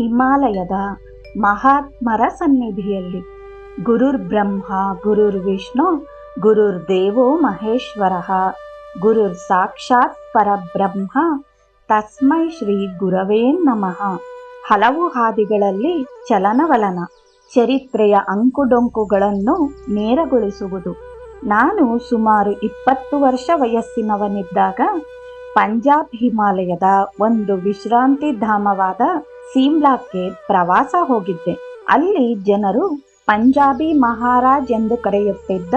ಹಿಮಾಲಯದ ಮಹಾತ್ಮರ ಸನ್ನಿಧಿಯಲ್ಲಿ. ಗುರುರ್ ಬ್ರಹ್ಮ, ಗುರುರ್ ವಿಷ್ಣು, ಗುರುರ್ ದೇವೋ ಮಹೇಶ್ವರ. ಗುರುರ್ ಸಾಕ್ಷಾತ್ ಪರಬ್ರಹ್ಮ, ತಸ್ಮೈ ಶ್ರೀ ಗುರವೇ ನಮಃ. ಹಲವು ಹಾದಿಗಳಲ್ಲಿ ಚಲನವಲನ, ಚರಿತ್ರೆಯ ಅಂಕುಡೊಂಕುಗಳನ್ನು ನೇರಗೊಳಿಸುವುದು. ನಾನು ಸುಮಾರು ಇಪ್ಪತ್ತು ವರ್ಷ ವಯಸ್ಸಿನವನಿದ್ದಾಗ, ಪಂಜಾಬ್ ಹಿಮಾಲಯದ ಒಂದು ವಿಶ್ರಾಂತಿ ಧಾಮವಾದ ಸೀಮ್ಲಾಕ್ಕೆ ಪ್ರವಾಸ ಹೋಗಿದ್ದೆ. ಅಲ್ಲಿ ಜನರು ಪಂಜಾಬಿ ಮಹಾರಾಜ್ ಎಂದು ಕರೆಯುತ್ತಿದ್ದ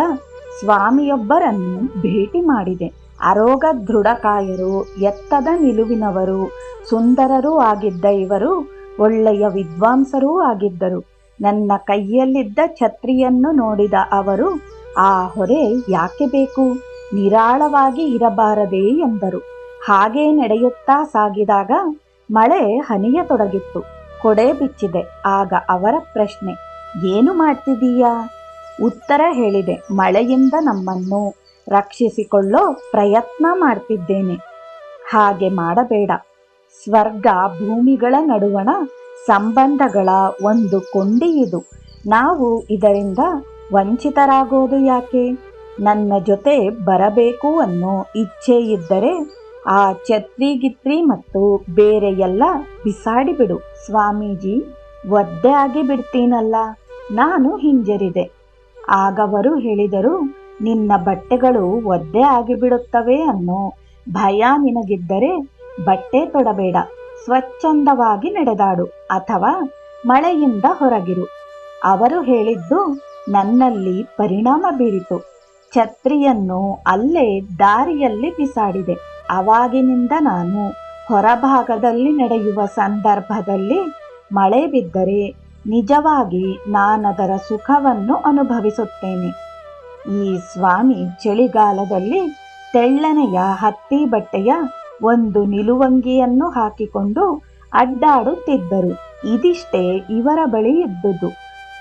ಸ್ವಾಮಿಯೊಬ್ಬರನ್ನು ಭೇಟಿ ಮಾಡಿದೆ. ಅರೋಗ ದೃಢಕಾಯರು, ಎತ್ತದ ನಿಲುವಿನವರು, ಸುಂದರರೂ ಆಗಿದ್ದ ಇವರು, ಒಳ್ಳೆಯ ವಿದ್ವಾಂಸರೂ ಆಗಿದ್ದರು. ನನ್ನ ಕೈಯಲ್ಲಿದ್ದ ಛತ್ರಿಯನ್ನು ನೋಡಿದ ಅವರು, ಆ ಹೊರೆ ಯಾಕೆ ಬೇಕು? ನಿರಾಳವಾಗಿ ಇರಬಾರದೇ ಎಂದರು. ಹಾಗೆ ನಡೆಯುತ್ತಾ ಸಾಗಿದಾಗ ಮಳೆ ಹನಿಯತೊಡಗಿತ್ತು. ಕೊಡೆ ಬಿಚ್ಚಿದೆ. ಆಗ ಅವರ ಪ್ರಶ್ನೆ, ಏನು ಮಾಡ್ತಿದೀಯಾ ಉತ್ತರ ಹೇಳಿದೆ, ಮಳೆಯಿಂದ ನಮ್ಮನ್ನು ರಕ್ಷಿಸಿಕೊಳ್ಳೋ ಪ್ರಯತ್ನ ಮಾಡ್ತಿದ್ದೇನೆ. ಹಾಗೆ ಮಾಡಬೇಡ. ಸ್ವರ್ಗ ಭೂಮಿಗಳ ನಡುವಣ ಸಂಬಂಧಗಳ ಒಂದು ಕೊಂಡಿ ಇದು ನಾವು ಇದರಿಂದ ವಂಚಿತರಾಗೋದು ಯಾಕೆ? ನನ್ನ ಜೊತೆ ಬರಬೇಕು ಅನ್ನೋ ಇಚ್ಛೆ ಇದ್ದರೆ ಆ ಛತ್ರಿ ಗಿತ್ರಿ ಮತ್ತು ಬೇರೆ ಎಲ್ಲ ಬಿಸಾಡಿಬಿಡು ಸ್ವಾಮೀಜಿ, ಒದ್ದೆ ಆಗಿ ಬಿಡ್ತೀನಲ್ಲ, ನಾನು ಹಿಂಜರಿದೆ. ಆಗವರು ಹೇಳಿದರು, ನಿನ್ನ ಬಟ್ಟೆಗಳು ಒದ್ದೆ ಆಗಿಬಿಡುತ್ತವೆ ಅನ್ನೋ ಭಯ ನಿನಗಿದ್ದರೆ ಬಟ್ಟೆ ತೊಡಬೇಡ. ಸ್ವಚ್ಛಂದವಾಗಿ ನಡೆದಾಡು ಅಥವಾ ಮಳೆಯಿಂದ ಹೊರಗಿರು. ಅವರು ಹೇಳಿದ್ದು, ನನ್ನಲ್ಲಿ ಪರಿಣಾಮ ಬೀರಿತು. ಛತ್ರಿಯನ್ನು ಅಲ್ಲೇ ದಾರಿಯಲ್ಲಿ ಬಿಸಾಡಿದೆ. ಅವಾಗಿನಿಂದ ನಾನು ಹೊರಭಾಗದಲ್ಲಿ ನಡೆಯುವ ಸಂದರ್ಭದಲ್ಲಿ ಮಳೆ ಬಿದ್ದರೆ ನಿಜವಾಗಿ ನಾನದರ ಸುಖವನ್ನು ಅನುಭವಿಸುತ್ತೇನೆ. ಈ ಸ್ವಾಮಿ ಚಳಿಗಾಲದಲ್ಲಿ ತೆಳ್ಳನೆಯ ಹತ್ತಿ ಬಟ್ಟೆಯ ಒಂದು ನಿಲುವಂಗಿಯನ್ನು ಹಾಕಿಕೊಂಡು ಅಡ್ಡಾಡುತ್ತಿದ್ದರು. ಇದಿಷ್ಟೇ ಇವರ ಬಳಿ ಇದ್ದುದು.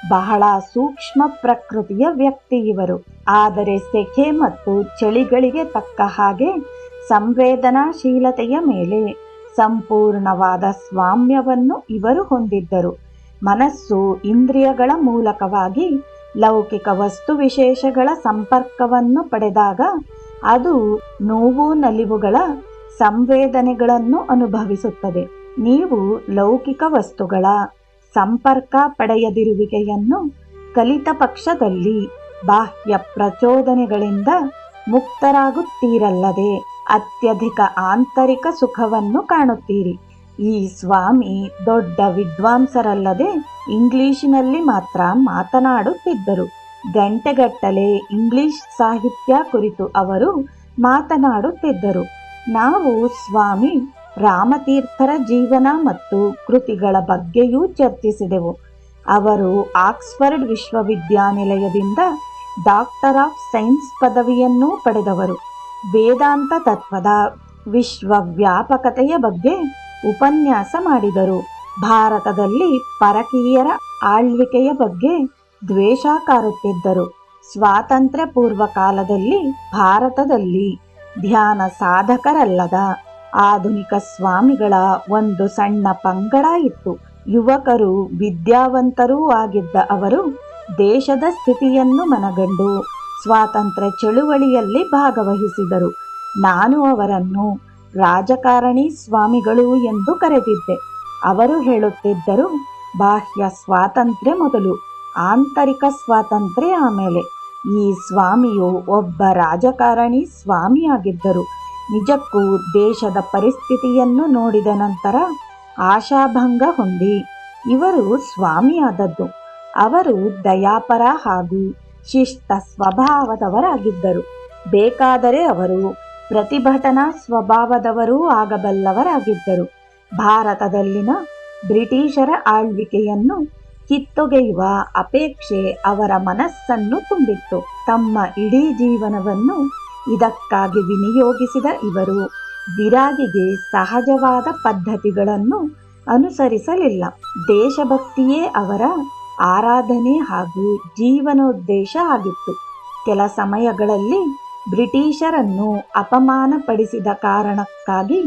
ಬಹಳ ಸೂಕ್ಷ್ಮ ಪ್ರಕೃತಿಯ ವ್ಯಕ್ತಿ ಇವರು. ಆದರೆ ಸೆಖೆ ಮತ್ತು ಚಳಿಗಳಿಗೆ ತಕ್ಕ ಹಾಗೆ ಸಂವೇದನಾಶೀಲತೆಯ ಮೇಲೆ ಸಂಪೂರ್ಣವಾದ ಸ್ವಾಮ್ಯವನ್ನು ಇವರು ಹೊಂದಿದ್ದರು. ಮನಸ್ಸು ಇಂದ್ರಿಯಗಳ ಮೂಲಕವಾಗಿ ಲೌಕಿಕ ವಸ್ತು ವಿಶೇಷಗಳ ಸಂಪರ್ಕವನ್ನು ಪಡೆದಾಗ ಅದು ನೋವು ನಲಿವುಗಳ ಸಂವೇದನೆಗಳನ್ನು ಅನುಭವಿಸುತ್ತದೆ. ನೀವು ಲೌಕಿಕ ವಸ್ತುಗಳ ಸಂಪರ್ಕ ಪಡೆಯದಿರುವಿಕೆಯನ್ನು ಕಲಿತ ಪಕ್ಷದಲ್ಲಿ ಬಾಹ್ಯ ಪ್ರಚೋದನೆಗಳಿಂದ ಮುಕ್ತರಾಗುತ್ತೀರಲ್ಲದೆ ಅತ್ಯಧಿಕ ಆಂತರಿಕ ಸುಖವನ್ನು ಕಾಣುತ್ತೀರಿ. ಈ ಸ್ವಾಮಿ ದೊಡ್ಡ ವಿದ್ವಾಂಸರಲ್ಲದೆ ಇಂಗ್ಲಿಶಿನಲ್ಲಿ ಮಾತ್ರ ಮಾತನಾಡುತ್ತಿದ್ದರು. ಗಂಟೆಗಟ್ಟಲೆ ಇಂಗ್ಲಿಷ್ ಸಾಹಿತ್ಯ ಕುರಿತು ಅವರು ಮಾತನಾಡುತ್ತಿದ್ದರು. ನಾವು ಸ್ವಾಮಿ, ರಾಮತೀರ್ಥರ ಜೀವನ ಮತ್ತು ಕೃತಿಗಳ ಬಗ್ಗೆಯೂ ಚರ್ಚಿಸಿದೆವು. ಅವರು ಆಕ್ಸ್ಫರ್ಡ್ ವಿಶ್ವವಿದ್ಯಾನಿಲಯದಿಂದ ಡಾಕ್ಟರ್ ಆಫ್ ಸೈನ್ಸ್ ಪದವಿಯನ್ನೂ ಪಡೆದವರು. ವೇದಾಂತ ತತ್ವದ ವಿಶ್ವವ್ಯಾಪಕತೆಯ ಬಗ್ಗೆ ಉಪನ್ಯಾಸ ಮಾಡಿದರು. ಭಾರತದಲ್ಲಿ ಪರಕೀಯರ ಆಳ್ವಿಕೆಯ ಬಗ್ಗೆ ದ್ವೇಷ ಕಾರುತ್ತಿದ್ದರು ಸ್ವಾತಂತ್ರ್ಯ ಪೂರ್ವ ಕಾಲದಲ್ಲಿ ಭಾರತದಲ್ಲಿ ಧ್ಯಾನ ಸಾಧಕರಲ್ಲದ ಆಧುನಿಕ ಸ್ವಾಮಿಗಳ ಒಂದು ಸಣ್ಣ ಪಂಗಡ ಇತ್ತು. ಯುವಕರು ವಿದ್ಯಾವಂತರೂ ಆಗಿದ್ದ ಅವರು ದೇಶದ ಸ್ಥಿತಿಯನ್ನು ಮನಗಂಡು ಸ್ವಾತಂತ್ರ್ಯ ಚಳುವಳಿಯಲ್ಲಿ ಭಾಗವಹಿಸಿದರು. ನಾನು ಅವರನ್ನು ರಾಜಕಾರಣಿ ಸ್ವಾಮಿಗಳು ಎಂದು ಕರೆದಿದ್ದೆ. ಅವರು ಹೇಳುತ್ತಿದ್ದರು, ಬಾಹ್ಯ ಸ್ವಾತಂತ್ರ್ಯ ಮೊದಲು, ಆಂತರಿಕ ಸ್ವಾತಂತ್ರ್ಯ ಆಮೇಲೆ. ಈ ಸ್ವಾಮಿಯು ಒಬ್ಬ ರಾಜಕಾರಣಿ ಸ್ವಾಮಿಯಾಗಿದ್ದರು. ನಿಜಕ್ಕೂ ದೇಶದ ಪರಿಸ್ಥಿತಿಯನ್ನು ನೋಡಿದ ನಂತರ ಆಶಾಭಂಗ ಹೊಂದಿ, ಇವರು ಸ್ವಾಮಿಯಾದದ್ದು. ಅವರು ದಯಾಪರ ಹಾಗೂ ಶಿಷ್ಟ ಸ್ವಭಾವದವರಾಗಿದ್ದರು ಬೇಕಾದರೆ ಅವರು ಪ್ರತಿಭಟನಾ ಸ್ವಭಾವದವರೂ ಆಗಬಲ್ಲವರಾಗಿದ್ದರು. ಭಾರತದಲ್ಲಿನ ಬ್ರಿಟಿಷರ ಆಳ್ವಿಕೆಯನ್ನು ಕಿತ್ತೊಗೆಯುವ ಅಪೇಕ್ಷೆ ಅವರ ಮನಸ್ಸನ್ನು ತುಂಬಿತ್ತು. ತಮ್ಮ ಇಡೀ ಜೀವನವನ್ನು ಇದಕ್ಕಾಗಿ ವಿನಿಯೋಗಿಸಿದ ಇವರು ವಿರಾಗಿಗೆ ಸಹಜವಾದ ಪದ್ಧತಿಗಳನ್ನು ಅನುಸರಿಸಲಿಲ್ಲ. ದೇಶಭಕ್ತಿಯೇ ಅವರ ಆರಾಧನೆ ಹಾಗೂ ಜೀವನೋದ್ದೇಶ ಆಗಿತ್ತು. ಕೆಲ ಸಮಯಗಳಲ್ಲಿ ಬ್ರಿಟಿಷರನ್ನು ಅಪಮಾನಪಡಿಸಿದ ಕಾರಣಕ್ಕಾಗಿ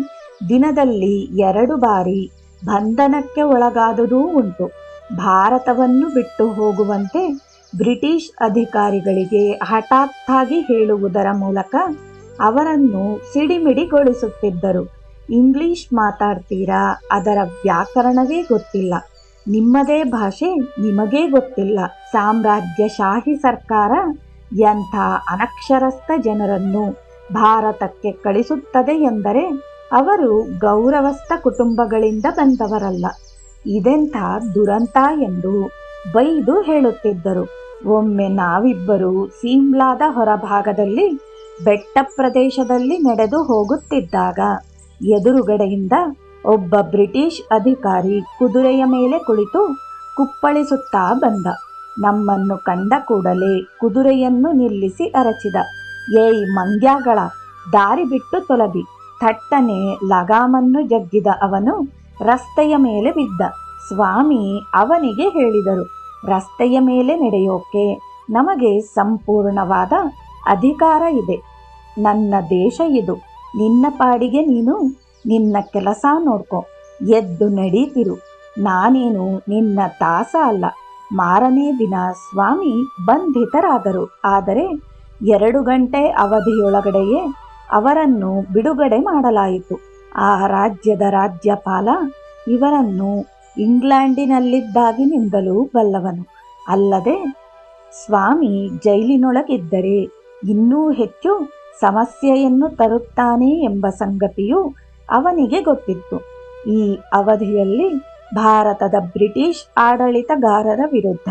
ದಿನದಲ್ಲಿ ಎರಡು ಬಾರಿ ಬಂಧನಕ್ಕೆ ಒಳಗಾದುದೂ ಉಂಟು. ಭಾರತವನ್ನು ಬಿಟ್ಟು ಹೋಗುವಂತೆ ಬ್ರಿಟಿಷ್ ಅಧಿಕಾರಿಗಳಿಗೆ ಹಠಾತ್ತಾಗಿ ಹೇಳುವುದರ ಮೂಲಕ ಅವರನ್ನು ಸಿಡಿಮಿಡಿಗೊಳಿಸುತ್ತಿದ್ದರು. ಇಂಗ್ಲಿಷ್ ಮಾತಾಡ್ತೀರಾ ಅದರ ವ್ಯಾಕರಣವೇ ಗೊತ್ತಿಲ್ಲ. ನಿಮ್ಮದೇ ಭಾಷೆ ನಿಮಗೇ ಗೊತ್ತಿಲ್ಲ. ಸಾಮ್ರಾಜ್ಯಶಾಹಿ ಸರ್ಕಾರ ಎಂಥ ಅನಕ್ಷರಸ್ಥ ಜನರನ್ನು ಭಾರತಕ್ಕೆ ಕಳಿಸುತ್ತದೆ ಎಂದರೆ ಅವರು ಗೌರವಸ್ಥ ಕುಟುಂಬಗಳಿಂದ ಬಂದವರಲ್ಲ. ಇದೆಂಥ ದುರಂತ ಎಂದು ಬೈದು ಹೇಳುತ್ತಿದ್ದರು. ಒಮ್ಮೆ ನಾವಿಬ್ಬರು ಸೀಮ್ಲಾದ ಹೊರಭಾಗದಲ್ಲಿ ಬೆಟ್ಟ ಪ್ರದೇಶದಲ್ಲಿ ನಡೆದು ಹೋಗುತ್ತಿದ್ದಾಗ ಎದುರುಗಡೆಯಿಂದ ಒಬ್ಬ ಬ್ರಿಟಿಷ್ ಅಧಿಕಾರಿ ಕುದುರೆಯ ಮೇಲೆ ಕುಳಿತು ಕುಪ್ಪಳಿಸುತ್ತಾ ಬಂದ. ನಮ್ಮನ್ನು ಕಂಡ ಕೂಡಲೇ ಕುದುರೆಯನ್ನು ನಿಲ್ಲಿಸಿ ಅರಚಿದ. ಏಯ್ ಮಂಗ್ಯಾಗಳ, ದಾರಿ ಬಿಟ್ಟು ತೊಲಗಿ ಥಟ್ಟನೆ ಲಗಾಮನ್ನು ಜಗ್ಗಿದ ಅವನು ರಸ್ತೆಯ ಮೇಲೆ ಬಿದ್ದ. ಸ್ವಾಮಿ ಅವನಿಗೆ ಹೇಳಿದರು, ರಸ್ತೆಯ ಮೇಲೆ ನಡೆಯೋಕೆ ನಮಗೆ ಸಂಪೂರ್ಣವಾದ ಅಧಿಕಾರ ಇದೆ. ನನ್ನ ದೇಶ ಇದು. ನಿನ್ನ ಪಾಡಿಗೆ ನೀನು ನಿನ್ನ ಕೆಲಸ ನೋಡ್ಕೊ. ಎದ್ದು ನಡೀತಿರು. ನಾನೇನು ನಿನ್ನ ದಾಸ ಅಲ್ಲ. ಮಾರನೇ ದಿನ ಸ್ವಾಮಿ ಬಂಧಿತರಾದರು. ಆದರೆ ಎರಡು ಗಂಟೆ ಅವಧಿಯೊಳಗಡೆಯೇ ಅವರನ್ನು ಬಿಡುಗಡೆ ಮಾಡಲಾಯಿತು. ಆ ರಾಜ್ಯದ ರಾಜ್ಯಪಾಲ ಇವರನ್ನು ಇಂಗ್ಲೆಂಡಿನಲ್ಲಿದ್ದಾಗಿನಿಂದಲೂ ಬಲ್ಲವನು. ಅಲ್ಲದೆ ಸ್ವಾಮಿ ಜೈಲಿನೊಳಗಿದ್ದರೆ ಇನ್ನೂ ಹೆಚ್ಚು ಸಮಸ್ಯೆಯನ್ನು ತರುತ್ತಾನೆ ಎಂಬ ಸಂಗತಿಯು ಅವನಿಗೆ ಗೊತ್ತಿತ್ತು. ಈ ಅವಧಿಯಲ್ಲಿ ಭಾರತದ ಬ್ರಿಟಿಷ್ ಆಡಳಿತಗಾರರ ವಿರುದ್ಧ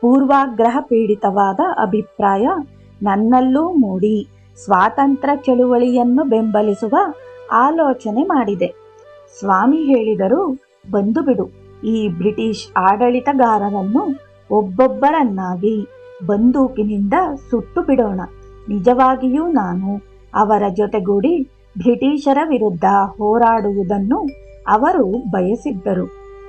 ಪೂರ್ವಾಗ್ರಹ ಪೀಡಿತವಾದ ಅಭಿಪ್ರಾಯ ನನ್ನಲ್ಲೂ ಮೂಡಿ. ಸ್ವಾತಂತ್ರ್ಯ ಚಳುವಳಿಯನ್ನು ಬೆಂಬಲಿಸುವ ಆಲೋಚನೆ ಮಾಡಿದೆ. ಸ್ವಾಮಿ ಹೇಳಿದರು, ಬಂದು ಬಿಡು. ಈ ಬ್ರಿಟಿಷ್ ಆಡಳಿತಗಾರರನ್ನು ಒಬ್ಬೊಬ್ಬರನ್ನಾಗಿ ಬಂದೂಕಿನಿಂದ ಸುಟ್ಟು ಬಿಡೋಣ. ನಿಜವಾಗಿಯೂ ನಾನು ಅವರ ಜೊತೆಗೂಡಿ ಬ್ರಿಟಿಷರ ವಿರುದ್ಧ ಹೋರಾಡುವುದನ್ನು ಅವರು ಬಯಸಿದ್ದರು.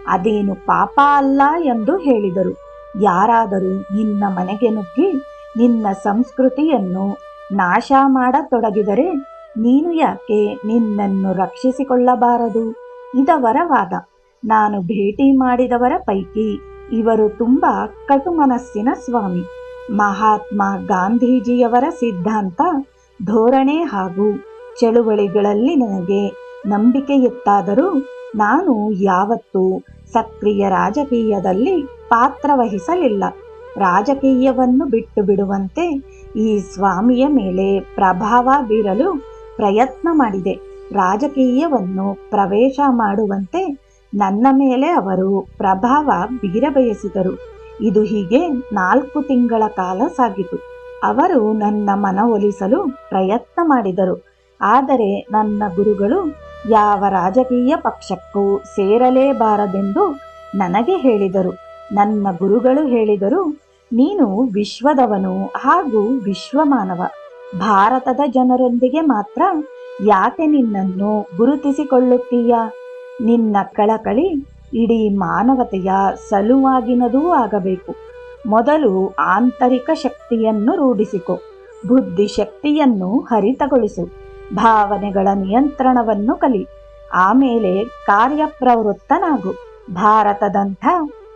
ಅದೇನು ಪಾಪ ಅಲ್ಲ ಎಂದು ಹೇಳಿದರು. ಯಾರಾದರೂ ನಿನ್ನ ಮನೆಗೆ ನುಗ್ಗಿ ನಿನ್ನ ಸಂಸ್ಕೃತಿಯನ್ನು ನಾಶ ಮಾಡತೊಡಗಿದರೆ ನೀನು ಯಾಕೆ ನಿನ್ನನ್ನು ರಕ್ಷಿಸಿಕೊಳ್ಳಬಾರದು? ಇದವರ ವಾದ ನಾನು ಭೇಟಿ ಮಾಡಿದವರ ಪೈಕಿ ಇವರು ತುಂಬ ಕಟು ಮನಸ್ಸಿನ ಸ್ವಾಮಿ. ಮಹಾತ್ಮ ಗಾಂಧೀಜಿಯವರ ಸಿದ್ಧಾಂತ, ಧೋರಣೆ ಹಾಗೂ ಚಳುವಳಿಗಳಲ್ಲಿ ನನಗೆ ನಂಬಿಕೆಯಿತ್ತಾದರೂ ನಾನು ಯಾವತ್ತೂ ಸಕ್ರಿಯ ರಾಜಕೀಯದಲ್ಲಿ ಪಾತ್ರವಹಿಸಲಿಲ್ಲ. ರಾಜಕೀಯವನ್ನು ಬಿಟ್ಟು ಬಿಡುವಂತೆ ಈ ಸ್ವಾಮಿಯ ಮೇಲೆ ಪ್ರಭಾವ ಬೀರಲು ಪ್ರಯತ್ನ ಮಾಡಿದೆ. ರಾಜಕೀಯವನ್ನು ಪ್ರವೇಶ ಮಾಡುವಂತೆ ನನ್ನ ಮೇಲೆ ಅವರು ಪ್ರಭಾವ ಬೀರಬಯಸಿದರು. ಇದು ಹೀಗೆ ನಾಲ್ಕು ತಿಂಗಳ ಕಾಲ ಸಾಗಿತು. ಅವರು ನನ್ನ ಮನವೊಲಿಸಲು ಪ್ರಯತ್ನ ಮಾಡಿದರು. ಆದರೆ ನನ್ನ ಗುರುಗಳು ಯಾವ ರಾಜಕೀಯ ಪಕ್ಷಕ್ಕೂ ಸೇರಲೇಬಾರದೆಂದು ನನಗೆ ಹೇಳಿದರು. ನನ್ನ ಗುರುಗಳು ಹೇಳಿದರು, ನೀನು ವಿಶ್ವದವನು ಹಾಗೂ ವಿಶ್ವಮಾನವ. ಭಾರತದ ಜನರೊಂದಿಗೆ ಮಾತ್ರ ಯಾಕೆ ನಿನ್ನನ್ನು ಗುರುತಿಸಿಕೊಳ್ಳುತ್ತೀಯ? ನಿನ್ನ ಕಳಕಳಿ ಇಡೀ ಮಾನವತೆಯ ಸಲುವಾಗಿನದೂ ಆಗಬೇಕು. ಮೊದಲು ಆಂತರಿಕ ಶಕ್ತಿಯನ್ನು ರೂಢಿಸಿಕೊ. ಬುದ್ಧಿಶಕ್ತಿಯನ್ನು ಹರಿತಗೊಳಿಸು. ಭಾವನೆಗಳ ನಿಯಂತ್ರಣವನ್ನು ಕಲಿ. ಆಮೇಲೆ ಕಾರ್ಯಪ್ರವೃತ್ತನಾಗು. ಭಾರತದಂಥ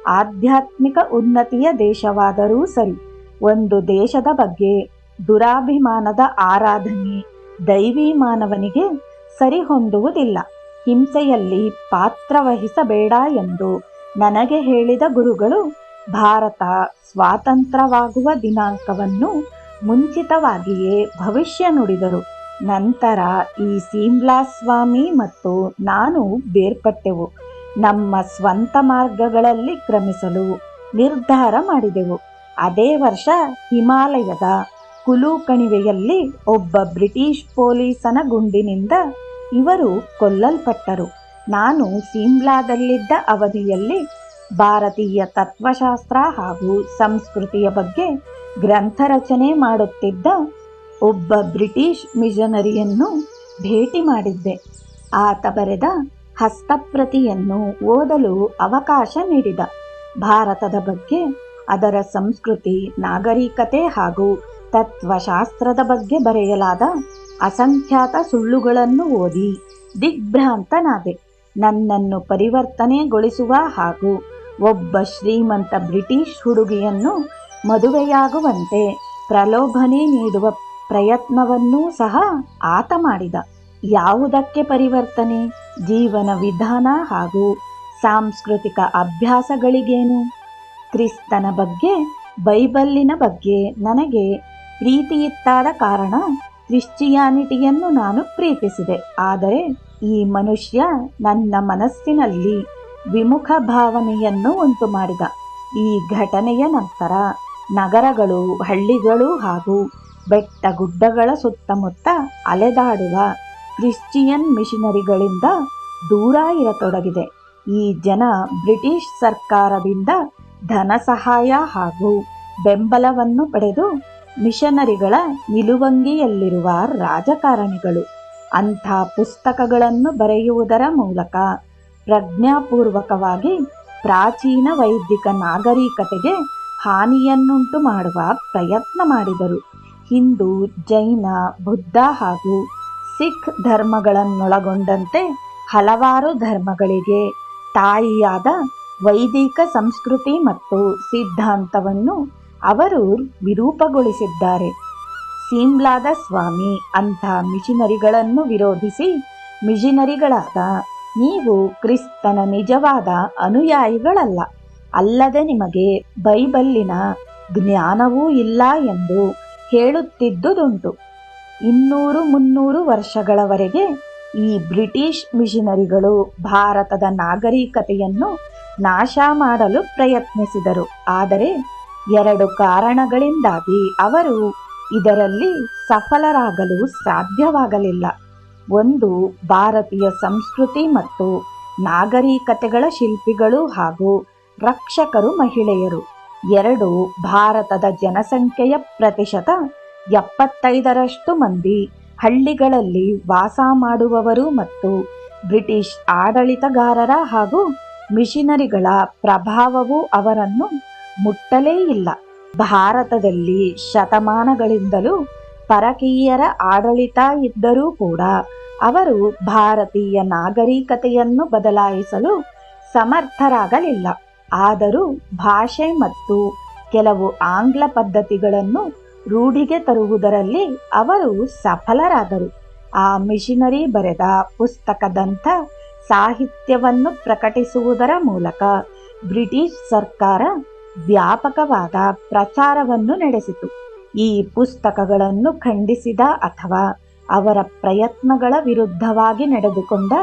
ಆಧ್ಯಾತ್ಮಿಕ ಉನ್ನತಿಯ ದೇಶವಾದರೂ ಸರಿ. ಒಂದು ದೇಶದ ಬಗ್ಗೆ ದುರಾಭಿಮಾನದ ಆರಾಧನೆ ದೈವಿ ಮಾನವನಿಗೆ ಸರಿಹೊಂದುವುದಿಲ್ಲ. ಹಿಂಸೆಯಲ್ಲಿ ಪಾತ್ರವಹಿಸಬೇಡ ಎಂದು ನನಗೆ ಹೇಳಿದ ಗುರುಗಳು ಭಾರತ ಸ್ವಾತಂತ್ರ್ಯವಾಗುವ ದಿನಾಂಕವನ್ನು ಮುಂಚಿತವಾಗಿಯೇ ಭವಿಷ್ಯ ನುಡಿದರು. ನಂತರ ಈ ಸೀಮ್ಲಾ ಸ್ವಾಮಿ ಮತ್ತು ನಾನು ಬೇರ್ಪಟ್ಟೆವು. ನಮ್ಮ ಸ್ವಂತ ಮಾರ್ಗಗಳಲ್ಲಿ ಕ್ರಮಿಸಲು ನಿರ್ಧಾರ ಮಾಡಿದೆವು. ಅದೇ ವರ್ಷ ಹಿಮಾಲಯದ ಕುಲು ಕಣಿವೆಯಲ್ಲಿ ಒಬ್ಬ ಬ್ರಿಟಿಷ್ ಪೊಲೀಸನ ಗುಂಡಿನಿಂದ ಇವರು ಕೊಲ್ಲಲ್ಪಟ್ಟರು. ನಾನು ಸಿಮ್ಲಾದಲ್ಲಿದ್ದ ಅವಧಿಯಲ್ಲಿ ಭಾರತೀಯ ತತ್ವಶಾಸ್ತ್ರ ಹಾಗೂ ಸಂಸ್ಕೃತಿಯ ಬಗ್ಗೆ ಗ್ರಂಥ ರಚನೆ ಮಾಡುತ್ತಿದ್ದ ಒಬ್ಬ ಬ್ರಿಟಿಷ್ ಮಿಷನರಿಯನ್ನು ಭೇಟಿ ಮಾಡಿದ್ದೆ. ಆತ ಬರೆದ ಹಸ್ತಪ್ರತಿಯನ್ನು ಓದಲು ಅವಕಾಶ ನೀಡಿದ. ಭಾರತದ ಬಗ್ಗೆ, ಅದರ ಸಂಸ್ಕೃತಿ, ನಾಗರಿಕತೆ ಹಾಗೂ ತತ್ವಶಾಸ್ತ್ರದ ಬಗ್ಗೆ ಬರೆಯಲಾದ ಅಸಂಖ್ಯಾತ ಸುಳ್ಳುಗಳನ್ನು ಓದಿ ದಿಗ್ಭ್ರಾಂತನಾದೆ. ನನ್ನನ್ನು ಪರಿವರ್ತನೆಗೊಳಿಸುವ ಹಾಗೂ ಒಬ್ಬ ಶ್ರೀಮಂತ ಬ್ರಿಟಿಷ್ ಹುಡುಗಿಯನ್ನು ಮದುವೆಯಾಗುವಂತೆ ಪ್ರಲೋಭನೆ ನೀಡುವ ಪ್ರಯತ್ನವನ್ನೂ ಸಹ ಆತ ಮಾಡಿದ. ಯಾವುದಕ್ಕೆ ಪರಿವರ್ತನೆ? ಜೀವನ ವಿಧಾನ ಹಾಗೂ ಸಾಂಸ್ಕೃತಿಕ ಅಭ್ಯಾಸಗಳಿಗೇನು? ಕ್ರಿಸ್ತನ ಬಗ್ಗೆ, ಬೈಬಲ್ಲಿನ ಬಗ್ಗೆ ನನಗೆ ಪ್ರೀತಿಯಿತ್ತಾದ ಕಾರಣ ಕ್ರಿಶ್ಚಿಯಾನಿಟಿಯನ್ನು ನಾನು ಪ್ರೀತಿಸಿದೆ. ಆದರೆ ಈ ಮನುಷ್ಯ ನನ್ನ ಮನಸ್ಸಿನಲ್ಲಿ ವಿಮುಖ ಭಾವನೆಯನ್ನು ಉಂಟು ಮಾಡಿದ ಈ ಘಟನೆಯ ನಂತರ ನಗರಗಳು, ಹಳ್ಳಿಗಳು ಹಾಗೂ ಬೆಟ್ಟ ಗುಡ್ಡಗಳ ಸುತ್ತಮುತ್ತ ಅಲೆದಾಡುವ ಕ್ರಿಶ್ಚಿಯನ್ ಮಿಷನರಿಗಳಿಂದ ದೂರ ಇರತೊಡಗಿದೆ. ಈ ಜನ ಬ್ರಿಟಿಷ್ ಸರ್ಕಾರದಿಂದ ಧನ ಸಹಾಯ ಹಾಗೂ ಬೆಂಬಲವನ್ನು ಪಡೆದು ಮಿಷನರಿಗಳ ನಿಲುವಂಗಿಯಲ್ಲಿರುವ ರಾಜಕಾರಣಿಗಳು ಅಂಥ ಪುಸ್ತಕಗಳನ್ನು ಬರೆಯುವುದರ ಮೂಲಕ ಪ್ರಜ್ಞಾಪೂರ್ವಕವಾಗಿ ಪ್ರಾಚೀನ ವೈದಿಕ ನಾಗರಿಕತೆಗೆ ಹಾನಿಯನ್ನುಂಟು ಮಾಡುವ ಪ್ರಯತ್ನ ಮಾಡಿದರು. ಹಿಂದೂ, ಜೈನ, ಬುದ್ಧ ಹಾಗೂ ಸಿಖ್ ಧರ್ಮಗಳನ್ನೊಳಗೊಂಡಂತೆ ಹಲವಾರು ಧರ್ಮಗಳಿಗೆ ತಾಯಿಯಾದ ವೈದಿಕ ಸಂಸ್ಕೃತಿ ಮತ್ತು ಸಿದ್ಧಾಂತವನ್ನು ಅವರು ವಿರೂಪಗೊಳಿಸಿದ್ದಾರೆ. ಸಿಮ್ಲಾದ ಸ್ವಾಮಿ ಅಂಥ ಮಿಷನರಿಗಳನ್ನು ವಿರೋಧಿಸಿ ಮಿಷನರಿಗಳಾದ ನೀವು ಕ್ರಿಸ್ತನ ನಿಜವಾದ ಅನುಯಾಯಿಗಳಲ್ಲ, ಅಲ್ಲದೆ ನಿಮಗೆ ಬೈಬಲ್ಲಿನ ಜ್ಞಾನವೂ ಇಲ್ಲ ಎಂದು ಹೇಳುತ್ತಿದ್ದುದುಂಟು. ಇನ್ನೂರು ಮುನ್ನೂರು ವರ್ಷಗಳವರೆಗೆ ಈ ಬ್ರಿಟಿಷ್ ಮಿಷನರಿಗಳು ಭಾರತದ ನಾಗರಿಕತೆಯನ್ನು ನಾಶ ಮಾಡಲು ಪ್ರಯತ್ನಿಸಿದರು. ಆದರೆ ಎರಡು ಕಾರಣಗಳಿಂದಾಗಿ ಅವರು ಇದರಲ್ಲಿ ಸಫಲರಾಗಲು ಸಾಧ್ಯವಾಗಲಿಲ್ಲ. ಒಂದು, ಭಾರತೀಯ ಸಂಸ್ಕೃತಿ ಮತ್ತು ನಾಗರಿಕತೆಗಳ ಶಿಲ್ಪಿಗಳು ಹಾಗೂ ರಕ್ಷಕರು ಮಹಿಳೆಯರು. ಎರಡು ಭಾರತದ ಜನಸಂಖ್ಯೆಯ ಪ್ರತಿಶತ ಎಪ್ಪತ್ತೈದರಷ್ಟು ಮಂದಿ. ಹಳ್ಳಿಗಳಲ್ಲಿ ವಾಸ ಮಾಡುವವರು ಮತ್ತು ಬ್ರಿಟಿಷ್ ಆಡಳಿತಗಾರರ ಹಾಗೂ ಮಿಷನರಿಗಳ ಪ್ರಭಾವವು ಅವರನ್ನು ಮುಟ್ಟಲೇ ಇಲ್ಲ. ಭಾರತದಲ್ಲಿ ಶತಮಾನಗಳಿಂದಲೂ ಪರಕೀಯರ ಆಡಳಿತ ಇದ್ದರೂ ಕೂಡ ಅವರು ಭಾರತೀಯ ನಾಗರಿಕತೆಯನ್ನು ಬದಲಾಯಿಸಲು ಸಮರ್ಥರಾಗಲಿಲ್ಲ. ಆದರೂ ಭಾಷೆ ಮತ್ತು ಕೆಲವು ಆಂಗ್ಲ ಪದ್ಧತಿಗಳನ್ನು ರೂಢಿಗೆ ತರುವುದರಲ್ಲಿ ಅವರು ಸಫಲರಾದರು. ಆ ಮಿಷನರಿ ಬರೆದ ಪುಸ್ತಕದಂಥ ಸಾಹಿತ್ಯವನ್ನು ಪ್ರಕಟಿಸುವುದರ ಮೂಲಕ ಬ್ರಿಟಿಷ್ ಸರ್ಕಾರ ವ್ಯಾಪಕವಾದ ಪ್ರಚಾರವನ್ನು ನಡೆಸಿತು. ಈ ಪುಸ್ತಕಗಳನ್ನು ಖಂಡಿಸಿದ ಅಥವಾ ಅವರ ಪ್ರಯತ್ನಗಳ ವಿರುದ್ಧವಾಗಿ ನಡೆದುಕೊಂಡ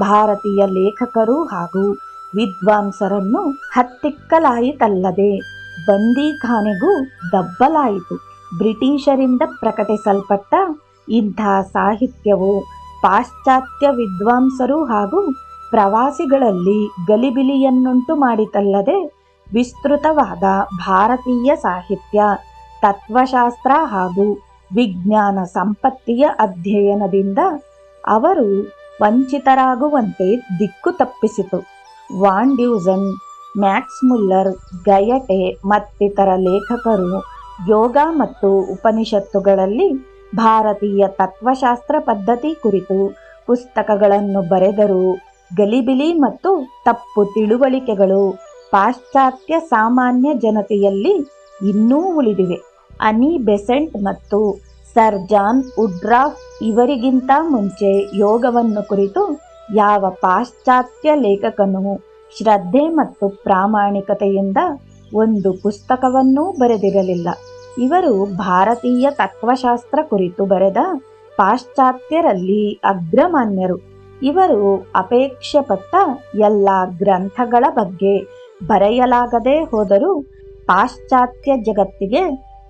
ಭಾರತೀಯ ಲೇಖಕರು ಹಾಗೂ ವಿದ್ವಾಂಸರನ್ನು ಹತ್ತಿಕ್ಕಲಾಯಿತಲ್ಲದೆ ಬಂದೀಖಾನೆಗೂ ದಬ್ಬಲಾಯಿತು. ಬ್ರಿಟಿಷರಿಂದ ಪ್ರಕಟಿಸಲ್ಪಟ್ಟ ಇಂಥ ಸಾಹಿತ್ಯವು ಪಾಶ್ಚಾತ್ಯ ವಿದ್ವಾಂಸರು ಹಾಗೂ ಪ್ರವಾಸಿಗಳಲ್ಲಿ ಗಲಿಬಿಲಿಯನ್ನುಂಟು ಮಾಡಿತಲ್ಲದೆ ವಿಸ್ತೃತವಾದ ಭಾರತೀಯ ಸಾಹಿತ್ಯ, ತತ್ವಶಾಸ್ತ್ರ ಹಾಗೂ ವಿಜ್ಞಾನ ಸಂಪತ್ತಿಯ ಅಧ್ಯಯನದಿಂದ ಅವರು ವಂಚಿತರಾಗುವಂತೆ ದಿಕ್ಕು ತಪ್ಪಿಸಿತು. Von Deussen, Max Muller, Goethe ಮತ್ತಿತರ ಲೇಖಕರು ಯೋಗ ಮತ್ತು ಉಪನಿಷತ್ತುಗಳಲ್ಲಿ ಭಾರತೀಯ ತತ್ವಶಾಸ್ತ್ರ ಪದ್ಧತಿ ಕುರಿತು ಪುಸ್ತಕಗಳನ್ನು ಬರೆದರು ಗಲಿಬಿಲಿ ಮತ್ತು ತಪ್ಪು ತಿಳುವಳಿಕೆಗಳು ಪಾಶ್ಚಾತ್ಯ ಸಾಮಾನ್ಯ ಜನತೆಯಲ್ಲಿ ಇನ್ನೂ ಉಳಿದಿವೆ. ಅನಿ ಬೆಸೆಂಟ್ ಮತ್ತು ಸರ್ ಜಾನ್ ಉಡ್ರಾಫ್ ಇವರಿಗಿಂತ ಮುಂಚೆ ಯೋಗವನ್ನು ಕುರಿತು ಯಾವ ಪಾಶ್ಚಾತ್ಯ ಲೇಖಕನು ಶ್ರದ್ಧೆ ಮತ್ತು ಪ್ರಾಮಾಣಿಕತೆಯಿಂದ ಒಂದು ಪುಸ್ತಕವನ್ನೂ ಬರೆದಿರಲಿಲ್ಲ. ಇವರು ಭಾರತೀಯ ತತ್ವಶಾಸ್ತ್ರ ಕುರಿತು ಬರೆದ ಪಾಶ್ಚಾತ್ಯರಲ್ಲಿ ಅಗ್ರಮಾನ್ಯರು. ಇವರು ಅಪೇಕ್ಷೆ ಪಟ್ಟ ಎಲ್ಲ ಗ್ರಂಥಗಳ ಬಗ್ಗೆ ಬರೆಯಲಾಗದೆ ಹೋದರೂ ಪಾಶ್ಚಾತ್ಯ ಜಗತ್ತಿಗೆ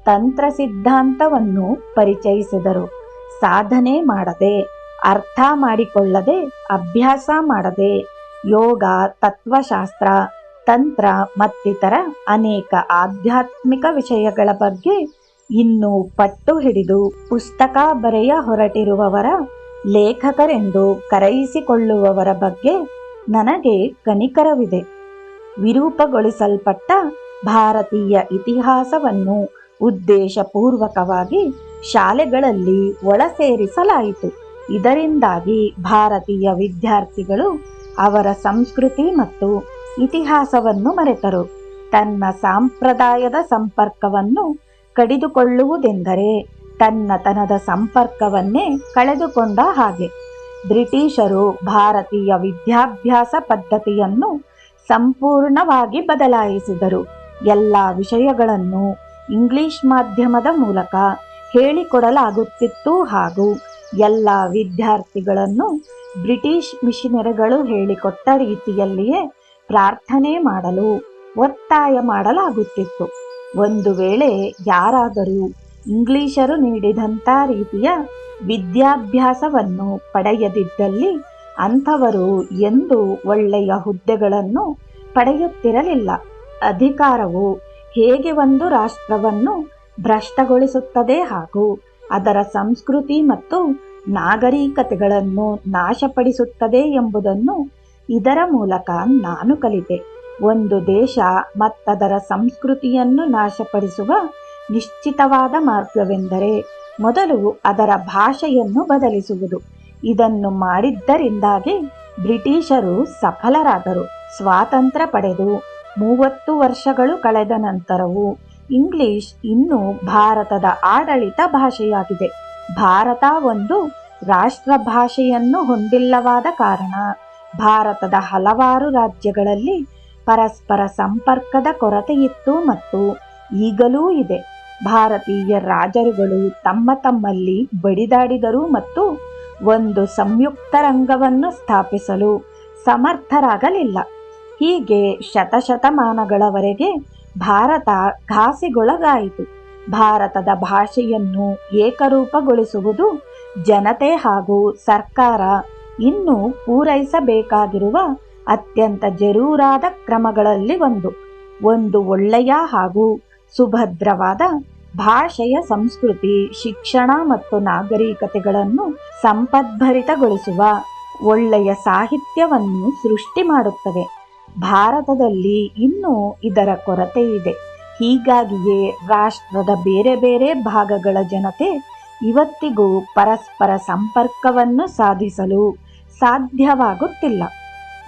ತಂತ್ರ ಸಿದ್ಧಾಂತವನ್ನು ಪರಿಚಯಿಸಿದರು. ಸಾಧನೆ ಮಾಡದೆ ಅರ್ಥ ಮಾಡಿಕೊಳ್ಳದೆ, ಅಭ್ಯಾಸ ಮಾಡದೆ, ಯೋಗ, ತತ್ವಶಾಸ್ತ್ರ, ತಂತ್ರ ಮತ್ತಿತರ ಅನೇಕ ಆಧ್ಯಾತ್ಮಿಕ ವಿಷಯಗಳ ಬಗ್ಗೆ ಇನ್ನೂ ಪಟ್ಟು ಹಿಡಿದು ಪುಸ್ತಕ ಬರೆಯ ಹೊರಟಿರುವವರ, ಲೇಖಕರೆಂದು ಕರೆಯಿಸಿಕೊಳ್ಳುವವರ ಬಗ್ಗೆ ನನಗೆ ಕನಿಕರವಿದೆ. ವಿರೂಪಗೊಳಿಸಲ್ಪಟ್ಟ ಭಾರತೀಯ ಇತಿಹಾಸವನ್ನು ಉದ್ದೇಶಪೂರ್ವಕವಾಗಿ ಶಾಲೆಗಳಲ್ಲಿ ಒಳಸೇರಿಸಲಾಯಿತು. ಇದರಿಂದಾಗಿ ಭಾರತೀಯ ವಿದ್ಯಾರ್ಥಿಗಳು ಅವರ ಸಂಸ್ಕೃತಿ ಮತ್ತು ಇತಿಹಾಸವನ್ನು ಮರೆತರು. ತನ್ನ ಸಾಂಪ್ರದಾಯದ ಸಂಪರ್ಕವನ್ನು ಕಡಿದುಕೊಳ್ಳುವುದೆಂದರೆ ತನ್ನತನದ ಸಂಪರ್ಕವನ್ನೇ ಕಳೆದುಕೊಂಡ ಹಾಗೆ. ಬ್ರಿಟಿಷರು ಭಾರತೀಯ ವಿದ್ಯಾಭ್ಯಾಸ ಪದ್ಧತಿಯನ್ನು ಸಂಪೂರ್ಣವಾಗಿ ಬದಲಾಯಿಸಿದರು. ಎಲ್ಲ ವಿಷಯಗಳನ್ನು ಇಂಗ್ಲಿಷ್ ಮಾಧ್ಯಮದ ಮೂಲಕ ಹೇಳಿಕೊಡಲಾಗುತ್ತಿತ್ತು ಹಾಗೂ ಎಲ್ಲ ವಿದ್ಯಾರ್ಥಿಗಳನ್ನು ಬ್ರಿಟಿಷ್ ಮಿಷನರಿಗಳು ಹೇಳಿಕೊಟ್ಟ ರೀತಿಯಲ್ಲಿಯೇ ಪ್ರಾರ್ಥನೆ ಮಾಡಲು, ಒತ್ತಾಯ ಮಾಡಲಾಗುತ್ತಿತ್ತು. ಒಂದು ವೇಳೆ ಯಾರಾದರೂ ಇಂಗ್ಲಿಷರು ನೀಡಿದಂಥ ರೀತಿಯ ವಿದ್ಯಾಭ್ಯಾಸವನ್ನು ಪಡೆಯದಿದ್ದಲ್ಲಿ ಅಂಥವರು ಎಂದು ಒಳ್ಳೆಯ ಹುದ್ದೆಗಳನ್ನು ಪಡೆಯುತ್ತಿರಲಿಲ್ಲ. ಅಧಿಕಾರವು ಹೇಗೆ ಒಂದು ರಾಷ್ಟ್ರವನ್ನು ಭ್ರಷ್ಟಗೊಳಿಸುತ್ತದೆ ಹಾಗೂ ಅದರ ಸಂಸ್ಕೃತಿ ಮತ್ತು ನಾಗರಿಕತೆಗಳನ್ನು ನಾಶಪಡಿಸುತ್ತದೆ ಎಂಬುದನ್ನು ಇದರ ಮೂಲಕ ನಾನು ಕಲಿತೆ. ಒಂದು ದೇಶ ಮತ್ತದರ ಸಂಸ್ಕೃತಿಯನ್ನು ನಾಶಪಡಿಸುವ ನಿಶ್ಚಿತವಾದ ಮಾರ್ಗವೆಂದರೆ ಮೊದಲು ಅದರ ಭಾಷೆಯನ್ನು ಬದಲಿಸುವುದು. ಇದನ್ನು ಮಾಡಿದ್ದರಿಂದಾಗಿ ಬ್ರಿಟಿಷರು ಸಫಲರಾದರು, ಸ್ವಾತಂತ್ರ್ಯ ಪಡೆದು ಮೂವತ್ತು ವರ್ಷಗಳು ಕಳೆದ ನಂತರವೂ ಇಂಗ್ಲಿಷ್ ಇನ್ನೂ ಭಾರತದ ಆಡಳಿತ ಭಾಷೆಯಾಗಿದೆ. ಭಾರತ ಒಂದು ರಾಷ್ಟ್ರ ಭಾಷೆಯನ್ನು ಹೊಂದಿಲ್ಲವಾದ ಕಾರಣ, ಭಾರತದ ಹಲವಾರು ರಾಜ್ಯಗಳಲ್ಲಿ ಪರಸ್ಪರ ಸಂಪರ್ಕದ ಕೊರತೆಯಿತ್ತು ಮತ್ತು ಈಗಲೂ ಇದೆ. ಭಾರತೀಯ ರಾಜರುಗಳು ತಮ್ಮ ತಮ್ಮಲ್ಲಿ ಬಡಿದಾಡಿದರು ಮತ್ತು ಒಂದು ಸಂಯುಕ್ತ ರಂಗವನ್ನು ಸ್ಥಾಪಿಸಲು ಸಮರ್ಥರಾಗಲಿಲ್ಲ. ಹೀಗೆ ಶತಶತಮಾನಗಳವರೆಗೆ ಭಾರತ ಘಾಸಿಗೊಳಗಾಯಿತು. ಭಾರತದ ಭಾಷೆಯನ್ನು ಏಕರೂಪಗೊಳಿಸುವುದು ಜನತೆ ಹಾಗೂ ಸರ್ಕಾರ ಇನ್ನೂ ಪೂರೈಸಬೇಕಾಗಿರುವ ಅತ್ಯಂತ ಜರೂರಾದ ಕ್ರಮಗಳಲ್ಲಿ ಒಂದು. ಒಂದು ಒಳ್ಳೆಯ ಹಾಗೂ ಸುಭದ್ರವಾದ ಭಾಷೆಯ ಸಂಸ್ಕೃತಿ, ಶಿಕ್ಷಣ ಮತ್ತು ನಾಗರಿಕತೆಗಳನ್ನು ಸಂಪದ್ಭರಿತಗೊಳಿಸುವ ಒಳ್ಳೆಯ ಸಾಹಿತ್ಯವನ್ನು ಸೃಷ್ಟಿ ಮಾಡುತ್ತವೆ. ಭಾರತದಲ್ಲಿ ಇನ್ನೂ ಇದರ ಕೊರತೆ ಇದೆ. ಹೀಗಾಗಿಯೇ ರಾಷ್ಟ್ರದ ಬೇರೆ ಬೇರೆ ಭಾಗಗಳ ಜನತೆ ಇವತ್ತಿಗೂ ಪರಸ್ಪರ ಸಂಪರ್ಕವನ್ನು ಸಾಧಿಸಲು ಸಾಧ್ಯವಾಗುತ್ತಿಲ್ಲ.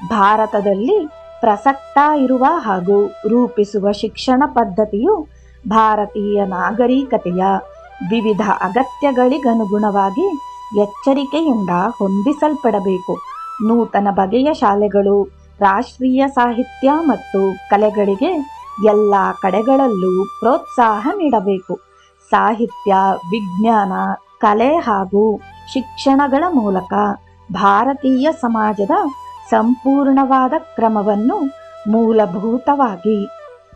ಭಾರತದಲ್ಲಿ ಪ್ರಸಕ್ತ ಇರುವ ಹಾಗೂ ರೂಪಿಸುವ ಶಿಕ್ಷಣ ಪದ್ಧತಿಯು ಭಾರತೀಯ ನಾಗರಿಕತೆಯ ವಿವಿಧ ಅಗತ್ಯಗಳಿಗನುಗುಣವಾಗಿ ಎಚ್ಚರಿಕೆಯಿಂದ ಹೊಂದಿಸಲ್ಪಡಬೇಕು. ನೂತನ ಬಗೆಯ ಶಾಲೆಗಳು ರಾಷ್ಟ್ರೀಯ ಸಾಹಿತ್ಯ ಮತ್ತು ಕಲೆಗಳಿಗೆ ಎಲ್ಲ ಕಡೆಗಳಲ್ಲೂ ಪ್ರೋತ್ಸಾಹ ನೀಡಬೇಕು. ಸಾಹಿತ್ಯ, ವಿಜ್ಞಾನ, ಕಲೆ ಹಾಗೂ ಶಿಕ್ಷಣಗಳ ಮೂಲಕ ಭಾರತೀಯ ಸಮಾಜದ ಸಂಪೂರ್ಣವಾದ ಕ್ರಮವನ್ನು ಮೂಲಭೂತವಾಗಿ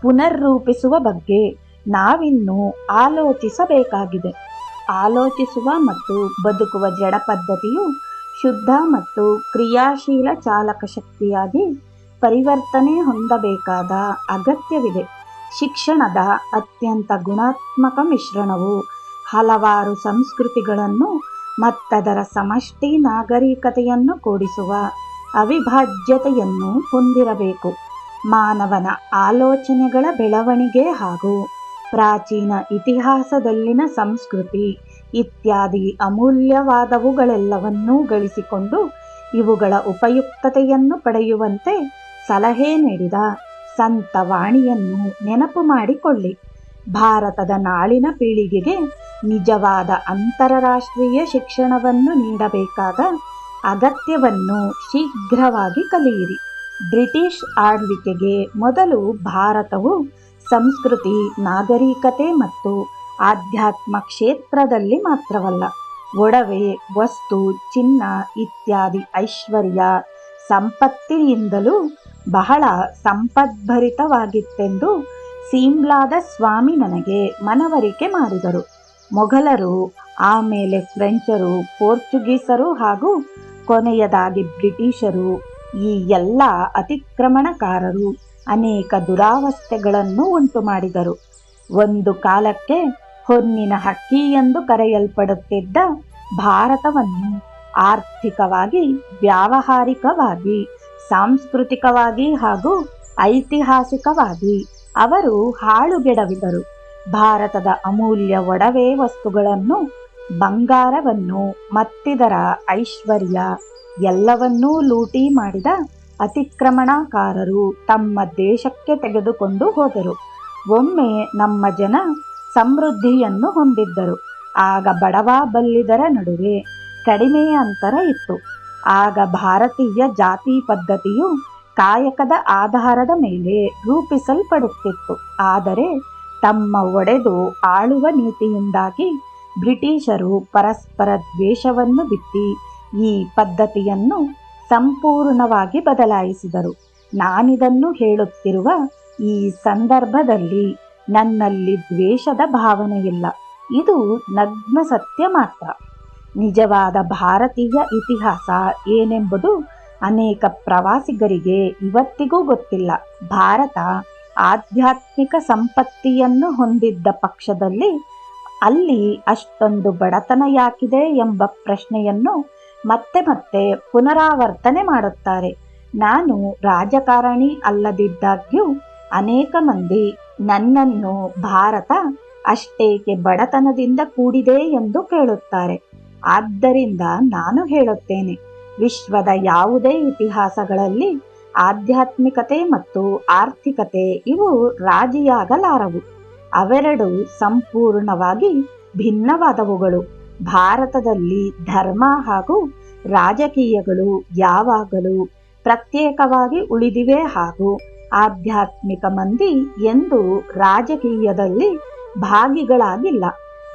ಪುನರ್ರೂಪಿಸುವ ಬಗ್ಗೆ ನಾವಿನ್ನೂ ಆಲೋಚಿಸಬೇಕಾಗಿದೆ. ಆಲೋಚಿಸುವ ಮತ್ತು ಬದುಕುವ ಜಡ ಪದ್ಧತಿಯು ಶುದ್ಧ ಮತ್ತು ಕ್ರಿಯಾಶೀಲ ಚಾಲಕ ಶಕ್ತಿಯಾಗಿ ಪರಿವರ್ತನೆ ಹೊಂದಬೇಕಾದ ಅಗತ್ಯವಿದೆ. ಶಿಕ್ಷಣದ ಅತ್ಯಂತ ಗುಣಾತ್ಮಕ ಮಿಶ್ರಣವು ಹಲವಾರು ಸಂಸ್ಕೃತಿಗಳನ್ನು ಮತ್ತದರ ಸಮಷ್ಟಿ ನಾಗರಿಕತೆಯನ್ನು ಕೂಡಿಸುವ ಅವಿಭಾಜ್ಯತೆಯನ್ನು ಹೊಂದಿರಬೇಕು. ಮಾನವನ ಆಲೋಚನೆಗಳ ಬೆಳವಣಿಗೆ ಹಾಗೂ ಪ್ರಾಚೀನ ಇತಿಹಾಸದಲ್ಲಿನ ಸಂಸ್ಕೃತಿ ಇತ್ಯಾದಿ ಅಮೂಲ್ಯವಾದವುಗಳೆಲ್ಲವನ್ನೂ ಗಳಿಸಿಕೊಂಡು ಇವುಗಳ ಉಪಯುಕ್ತತೆಯನ್ನು ಪಡೆಯುವಂತೆ ಸಲಹೆ ನೀಡಿದ ಸಂತ ವಾಣಿಯನ್ನು ನೆನಪು ಮಾಡಿಕೊಳ್ಳಿ. ಭಾರತದ ನಾಳಿನ ಪೀಳಿಗೆಗೆ ನಿಜವಾದ ಅಂತರರಾಷ್ಟ್ರೀಯ ಶಿಕ್ಷಣವನ್ನು ನೀಡಬೇಕಾದ ಅಗತ್ಯವನ್ನು ಶೀಘ್ರವಾಗಿ ಕಲಿಯಿರಿ. ಬ್ರಿಟಿಷ್ ಆಳ್ವಿಕೆಗೆ ಮೊದಲು ಭಾರತವು ಸಂಸ್ಕೃತಿ, ನಾಗರಿಕತೆ ಮತ್ತು ಆಧ್ಯಾತ್ಮ ಕ್ಷೇತ್ರದಲ್ಲಿ ಮಾತ್ರವಲ್ಲ, ಒಡವೆ, ವಸ್ತು, ಚಿನ್ನ ಇತ್ಯಾದಿ ಐಶ್ವರ್ಯ ಸಂಪತ್ತಿನಿಂದಲೂ ಬಹಳ ಸಂಪದ್ಭರಿತವಾಗಿತ್ತೆಂದು ಸೀಮ್ಲಾದ ಸ್ವಾಮಿ ನನಗೆ ಮನವರಿಕೆ ಮಾಡಿದರು. ಮೊಘಲರು ಆಮೇಲೆ ಫ್ರೆಂಚರು, ಪೋರ್ಚುಗೀಸರು ಹಾಗೂ ಕೊನೆಯದಾಗಿ ಬ್ರಿಟಿಷರು, ಈ ಎಲ್ಲ ಅತಿಕ್ರಮಣಕಾರರು ಅನೇಕ ದುರಾವಸ್ಥೆಗಳನ್ನು ಉಂಟು ಮಾಡಿದರು ಒಂದು ಕಾಲಕ್ಕೆ ಹೊನ್ನಿನ ಹಕ್ಕಿ ಎಂದು ಕರೆಯಲ್ಪಡುತ್ತಿದ್ದ ಭಾರತವನ್ನು ಆರ್ಥಿಕವಾಗಿ, ವ್ಯಾವಹಾರಿಕವಾಗಿ, ಸಾಂಸ್ಕೃತಿಕವಾಗಿ ಹಾಗೂ ಐತಿಹಾಸಿಕವಾಗಿ ಅವರು ಹಾಳುಗೆಡವಿದರು. ಭಾರತದ ಅಮೂಲ್ಯ ಒಡವೆ ವಸ್ತುಗಳನ್ನು, ಬಂಗಾರವನ್ನು ಮತ್ತಿದರ ಐಶ್ವರ್ಯ ಎಲ್ಲವನ್ನೂ ಲೂಟಿ ಮಾಡಿದ ಅತಿಕ್ರಮಣಕಾರರು ತಮ್ಮ ದೇಶಕ್ಕೆ ತೆಗೆದುಕೊಂಡು ಹೋದರು. ಒಮ್ಮೆ ನಮ್ಮ ಜನ ಸಮೃದ್ಧಿಯನ್ನು ಹೊಂದಿದ್ದರು. ಆಗ ಬಡವ ಬಲ್ಲಿದರ ನಡುವೆ ಕಡಿಮೆ ಅಂತರ ಇತ್ತು. ಆಗ ಭಾರತೀಯ ಜಾತಿ ಪದ್ಧತಿಯು ಕಾಯಕದ ಆಧಾರದ ಮೇಲೆ ರೂಪಿಸಲ್ಪಡುತ್ತಿತ್ತು. ಆದರೆ ತಮ್ಮ ಒಡೆದು ಆಳುವ ನೀತಿಯಿಂದಾಗಿ ಬ್ರಿಟಿಷರು ಪರಸ್ಪರ ದ್ವೇಷವನ್ನು ಬಿತ್ತಿ ಈ ಪದ್ಧತಿಯನ್ನು ಸಂಪೂರ್ಣವಾಗಿ ಬದಲಾಯಿಸಿದರು. ನಾನಿದನ್ನು ಹೇಳುತ್ತಿರುವ ಈ ಸಂದರ್ಭದಲ್ಲಿ ನನ್ನಲ್ಲಿ ದ್ವೇಷದ ಭಾವನೆಯಿಲ್ಲ ಇದು ನಗ್ನ ಸತ್ಯ ಮಾತ್ರ. ನಿಜವಾದ ಭಾರತೀಯ ಇತಿಹಾಸ ಏನೆಂಬುದು ಅನೇಕ ಪ್ರವಾಸಿಗರಿಗೆ ಇವತ್ತಿಗೂ ಗೊತ್ತಿಲ್ಲ. ಭಾರತ ಆಧ್ಯಾತ್ಮಿಕ ಸಂಪತ್ತಿಯನ್ನು ಹೊಂದಿದ್ದ ಪಕ್ಷದಲ್ಲಿ ಅಲ್ಲಿ ಅಷ್ಟೊಂದು ಬಡತನ ಯಾಕಿದೆ ಎಂಬ ಪ್ರಶ್ನೆಯನ್ನು ಮತ್ತೆ ಮತ್ತೆ ಪುನರಾವರ್ತನೆ ಮಾಡುತ್ತಾರೆ. ನಾನು ರಾಜಕಾರಣಿ ಅಲ್ಲದಿದ್ದಾಗ್ಯೂ ಅನೇಕ ಮಂದಿ ನನ್ನನ್ನು ಭಾರತ ಅಷ್ಟೇಕೆ ಬಡತನದಿಂದ ಕೂಡಿದೆ ಎಂದು ಕೇಳುತ್ತಾರೆ. ಆದ್ದರಿಂದ ನಾನು ಹೇಳುತ್ತೇನೆ, ವಿಶ್ವದ ಯಾವುದೇ ಇತಿಹಾಸಗಳಲ್ಲಿ ಆಧ್ಯಾತ್ಮಿಕತೆ ಮತ್ತು ಆರ್ಥಿಕತೆ ಇವು ರಾಜಿಯಾಗಲಾರವು. ಅವೆರಡು ಸಂಪೂರ್ಣವಾಗಿ ಭಿನ್ನವಾದವುಗಳು. ಭಾರತದಲ್ಲಿ ಧರ್ಮ ಹಾಗೂ ರಾಜಕೀಯಗಳು ಯಾವಾಗಲೂ ಪ್ರತ್ಯೇಕವಾಗಿ ಉಳಿದಿವೆ ಹಾಗೂ ಆಧ್ಯಾತ್ಮಿಕ ಮಂದಿ ಎಂದು ರಾಜಕೀಯದಲ್ಲಿ ಭಾಗಿಗಳಾಗಿಲ್ಲ.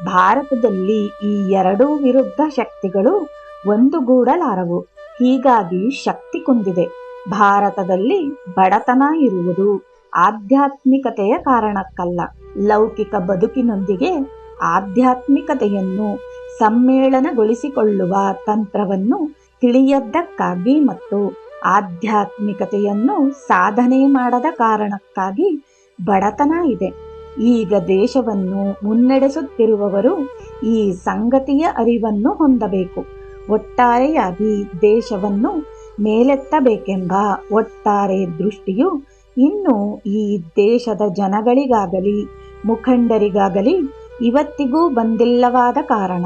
ಭಾರತದಲ್ಲಿ ಈ ಎರಡೂ ವಿರುದ್ಧ ಶಕ್ತಿಗಳು ಒಂದುಗೂಡಲಾರವು. ಹೀಗಾಗಿ ಶಕ್ತಿ ಕುಂದಿದೆ. ಭಾರತದಲ್ಲಿ ಬಡತನ ಇರುವುದು ಆಧ್ಯಾತ್ಮಿಕತೆಯ ಕಾರಣಕ್ಕಲ್ಲ. ಲೌಕಿಕ ಬದುಕಿನೊಂದಿಗೆ ಆಧ್ಯಾತ್ಮಿಕತೆಯನ್ನು ಸಮ್ಮೇಳನಗೊಳಿಸಿಕೊಳ್ಳುವ ತಂತ್ರವನ್ನು ತಿಳಿಯದ್ದಕ್ಕಾಗಿ ಮತ್ತು ಆಧ್ಯಾತ್ಮಿಕತೆಯನ್ನು ಸಾಧನೆ ಮಾಡದ ಕಾರಣಕ್ಕಾಗಿ ಬಡತನ ಇದೆ. ಈಗ ದೇಶವನ್ನು ಮುನ್ನಡೆಸುತ್ತಿರುವವರು ಈ ಸಂಗತಿಯ ಅರಿವನ್ನು ಹೊಂದಬೇಕು. ಒಟ್ಟಾರೆಯಾಗಿ ದೇಶವನ್ನು ಮೇಲೆತ್ತಬೇಕೆಂಬ ಒಟ್ಟಾರೆ ದೃಷ್ಟಿಯು ಇನ್ನು ಈ ದೇಶದ ಜನಗಳಿಗಾಗಲಿ, ಮುಖಂಡರಿಗಾಗಲಿ ಇವತ್ತಿಗೂ ಬಂದಿಲ್ಲವಾದ ಕಾರಣ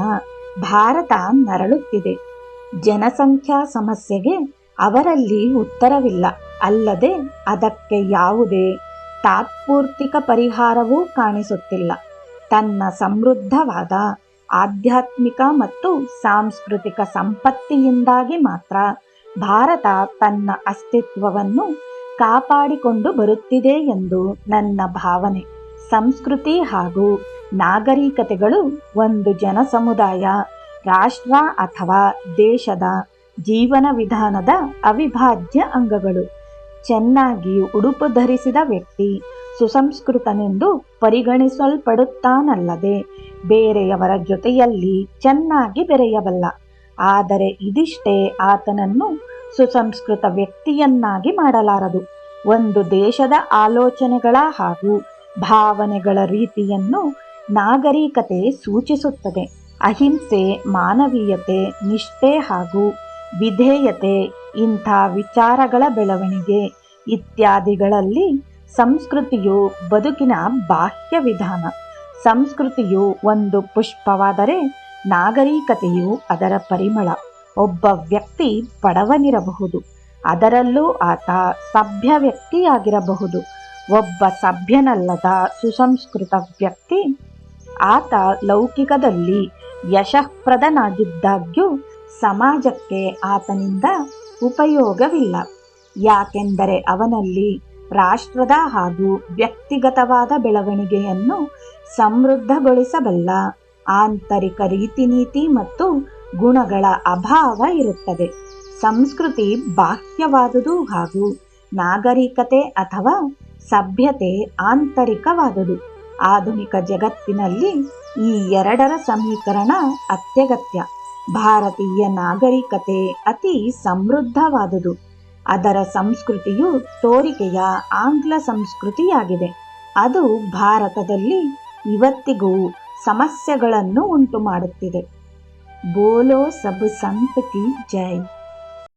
ಭಾರತ ನರಳುತ್ತಿದೆ. ಜನಸಂಖ್ಯಾ ಸಮಸ್ಯೆಗೆ ಅವರಲ್ಲಿ ಉತ್ತರವಿಲ್ಲ. ಅಲ್ಲದೆ ಅದಕ್ಕೆ ಯಾವುದೇ ತಾತ್ಪೂರ್ತಿಕ ಪರಿಹಾರವೂ ಕಾಣಿಸುತ್ತಿಲ್ಲ. ತನ್ನ ಸಮೃದ್ಧವಾದ ಆಧ್ಯಾತ್ಮಿಕ ಮತ್ತು ಸಾಂಸ್ಕೃತಿಕ ಸಂಪತ್ತಿಯಿಂದಾಗಿ ಮಾತ್ರ ಭಾರತ ತನ್ನ ಅಸ್ತಿತ್ವವನ್ನು ಕಾಪಾಡಿಕೊಂಡು ಬರುತ್ತಿದೆ ಎಂದು ನನ್ನ ಭಾವನೆ. ಸಂಸ್ಕೃತಿ ಹಾಗೂ ನಾಗರಿಕತೆಗಳು ಒಂದು ಜನಸಮುದಾಯ, ರಾಷ್ಟ್ರ ಅಥವಾ ದೇಶದ ಜೀವನ ವಿಧಾನದ ಅವಿಭಾಜ್ಯ ಅಂಗಗಳು. ಚೆನ್ನಾಗಿ ಉಡುಪು ಧರಿಸಿದ ವ್ಯಕ್ತಿ ಸುಸಂಸ್ಕೃತನೆಂದು ಪರಿಗಣಿಸಲ್ಪಡುತ್ತಾನಲ್ಲದೆ ಬೇರೆಯವರ ಜೊತೆಯಲ್ಲಿ ಚೆನ್ನಾಗಿ ಬೆರೆಯಬಲ್ಲ. ಆದರೆ ಇದಿಷ್ಟೇ ಆತನನ್ನು ಸುಸಂಸ್ಕೃತ ವ್ಯಕ್ತಿಯನ್ನಾಗಿ ಮಾಡಲಾರದು. ಒಂದು ದೇಶದ ಆಲೋಚನೆಗಳ ಹಾಗೂ ಭಾವನೆಗಳ ರೀತಿಯನ್ನು ನಾಗರಿಕತೆ ಸೂಚಿಸುತ್ತದೆ. ಅಹಿಂಸೆ, ಮಾನವೀಯತೆ, ನಿಷ್ಠೆ ಹಾಗೂ ವಿಧೇಯತೆ, ಇಂಥ ವಿಚಾರಗಳ ಬೆಳವಣಿಗೆ ಇತ್ಯಾದಿಗಳಲ್ಲಿ ಸಂಸ್ಕೃತಿಯು ಬದುಕಿನ ಬಾಹ್ಯ ವಿಧಾನ. ಸಂಸ್ಕೃತಿಯು ಒಂದು ಪುಷ್ಪವಾದರೆ ನಾಗರಿಕತೆಯು ಅದರ ಪರಿಮಳ. ಒಬ್ಬ ವ್ಯಕ್ತಿ ಬಡವನಿರಬಹುದು ಅದರಲ್ಲೂ ಆತ ಸಭ್ಯ ವ್ಯಕ್ತಿಯಾಗಿರಬಹುದು. ಒಬ್ಬ ಸಭ್ಯನಲ್ಲದ ಸುಸಂಸ್ಕೃತ ವ್ಯಕ್ತಿ ಆತ ಲೌಕಿಕದಲ್ಲಿ ಯಶಃಪ್ರದನಾಗಿದ್ದಾಗ್ಯೂ ಸಮಾಜಕ್ಕೆ ಆತನಿಂದ ಉಪಯೋಗವಿಲ್ಲ. ಯಾಕೆಂದರೆ ಅವನಲ್ಲಿ ರಾಷ್ಟ್ರದ ಹಾಗೂ ವ್ಯಕ್ತಿಗತವಾದ ಬೆಳವಣಿಗೆಯನ್ನು ಸಮೃದ್ಧಗೊಳಿಸಬಲ್ಲ ಆಂತರಿಕ ರೀತಿನೀತಿ ಮತ್ತು ಗುಣಗಳ ಅಭಾವ ಇರುತ್ತದೆ. ಸಂಸ್ಕೃತಿ ಬಾಹ್ಯವಾದುದು ಹಾಗೂ ನಾಗರಿಕತೆ ಅಥವಾ ಸಭ್ಯತೆ ಆಂತರಿಕವಾದುದು. ಆಧುನಿಕ ಜಗತ್ತಿನಲ್ಲಿ ಈ ಎರಡರ ಸಮೀಕರಣ ಅತ್ಯಗತ್ಯ. ಭಾರತೀಯ ನಾಗರಿಕತೆ ಅತಿ ಸಮೃದ್ಧವಾದುದು. ಅದರ ಸಂಸ್ಕೃತಿಯು ತೋರಿಕೆಯ ಆಂಗ್ಲ ಸಂಸ್ಕೃತಿಯಾಗಿದೆ. ಅದು ಭಾರತದಲ್ಲಿ ಇವತ್ತಿಗೂ ಸಮಸ್ಯೆಗಳನ್ನು ಉಂಟು ಮಾಡುತ್ತಿದೆ ಬೋಲೋ ಸಬ್ ಸಂತ್ ಕಿ ಜೈ.